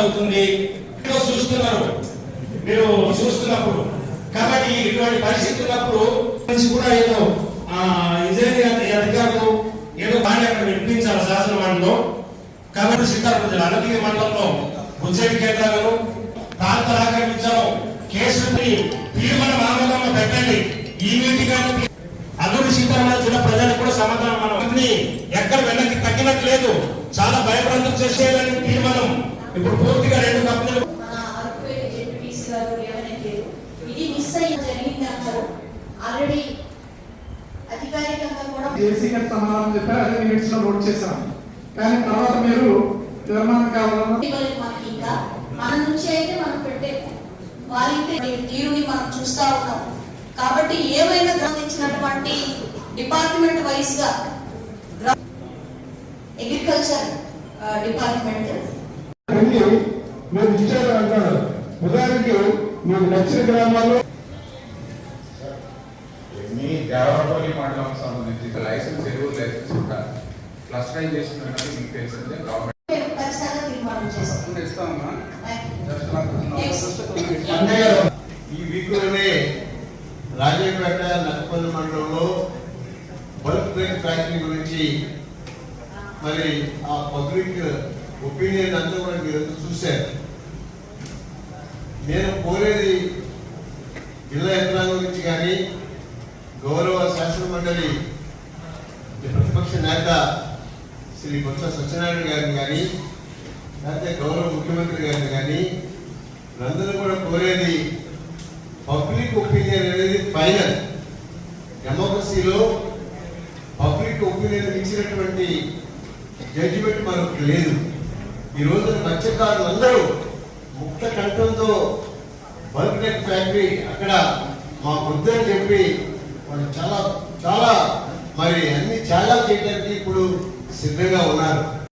అవుతుంది. ఏదో చూస్తున్నారు. మీరు చూస్తున్నప్పుడు. కాబట్టి ఇటువంటి పరిస్థితి ఉన్నప్పుడు నుంచి కూడా ఏదో ఆ, ఇంజనీరింగ్ అధికారులు ఏదో బాగా అక్కడ వినిపించాలి మండలం కాబట్టి సీతారాం జిల్లా అనంతగిరి మండలంలో ఉద్యోగ కేంద్రాలను ప్రాంతాలు ఆక్రమించాలో కేసుని తీర్మాన ఆమోదంలో పెట్టండి. ఈ మీటింగ్ అల్లూరి సీతారామరాజు జిల్లా ప్రజలకు కూడా సమాధానం మనం. ఎక్కడ వెనక్కి తగ్గినట్లేదు చాలా భయప్రాంతం చేసేయాలని తీర్మానం ఇప్పుడు పూర్తిగా రెండు కంపెనీలు ఇది మిస్ అయ్యి జరిగింది ఆల్రెడీ అధికారికంగా కూడా జేసీ గారు సమాధానం చెప్పారు అదే మినిట్స్లో నోట్ చేశాం. కానీ తర్వాత మీరు తీర్మానం కావాలన్నా ఇవ్వలేదు మనకి ఇంకా. మన నుంచి అయితే మనం పెట్టే వాళ్ళైతే తీరుని మనం చూస్తా ఉన్నాం. కాబట్టి ఏమైనా గమనించినటువంటి డిపార్ట్మెంట్ వైజ్గా అగ్రికల్చర్ డిపార్ట్మెంట్ మీరు ఇచ్చారు అంటారు. ఉదాహరణకి మీకు నచ్చిన గ్రామాల్లో మీ దేవరపల్లి మండలం సంబంధించి లైసెన్స్ ఎరువులు లైసెన్స్ ఉండాలి క్లస్టరైజేషన్ అనేది మీకు తెలిసిందే గవర్నమెంట్ ఖచ్చితంగా తీర్మానం చేస్తాం. ఇస్తామమ్మా Next. ఈ వీక్లోనే రాజంపేట నక్కపల్లి మండలంలో బల్క్ ఫ్యాక్టరీ గురించి మరి ఆ పబ్లిక్ ఒపీనియన్ అంతా కూడా మీరు చూశారు. నేను కోరేది జిల్లా యంత్రాంగం గురించి కానీ గౌరవ శాసన మండలి ప్రతిపక్ష నేత శ్రీ బొత్స సత్యనారాయణ గారిని కానీ లేకపోతే గౌరవ ముఖ్యమంత్రి గారిని కానీ అందరూ కూడా కోరేది పబ్లిక్ ఒపీనియన్ అనేది ఫైనల్. డెమోక్రసీలో పబ్లిక్ ఒపీనియన్ ఇచ్చినటువంటి జడ్జిమెంట్ మనకు లేదు. ఈ రోజు మత్స్యకారులు ముక్త కంఠంతో బల్క్ నెట్ ఫ్యాక్టరీ అక్కడ మా వద్దని చెప్పి వాళ్ళు చాలా చాలా మరి అన్ని చాలా చేయడానికి ఇప్పుడు సిద్ధంగా ఉన్నారు.